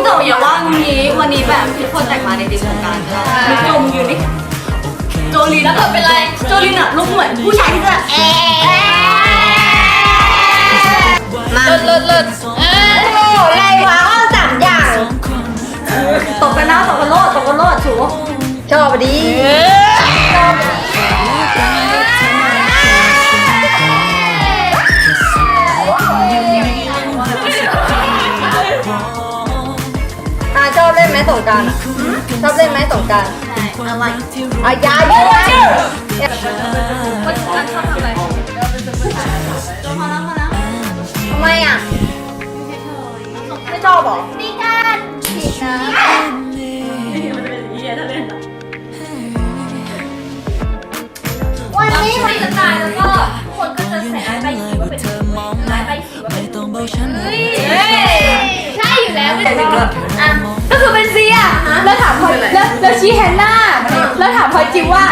พี่โตอย่าว่างี้วันนี้แบบทุกคนแต่งมาในทีมของการใช่ไหมมีจมอยู่นี่โจลินแล้วเธอเป็นไรโจลินอะลุกเหมือนผู้ชายที่จะแอะมาเลิศเลิศเลิศเออโอ้อะไรวะอ้อสามอย่างตกกันนะตกกันโลดตกกันโลดชูชอบดี อะชอบเล่นไหมสงกรารอะชอบเล่นไหมสงกรารอะไรอะยาเยอะเลยคนกันชอบทำอะไรมาแล้วมาแล้วทำไมอะ ไม่ชอบเหรอมีการผิดนะวันนี้มันจะตายแล้วก็คนก็จะใส่ร้ายใบสีว่าเป็นร้ายใบสีว่าเป็นเฮ้ยใช่อยู่แล้วเป็นอะ ชี้แฮนนาแล้วถามพลอยจิวว่า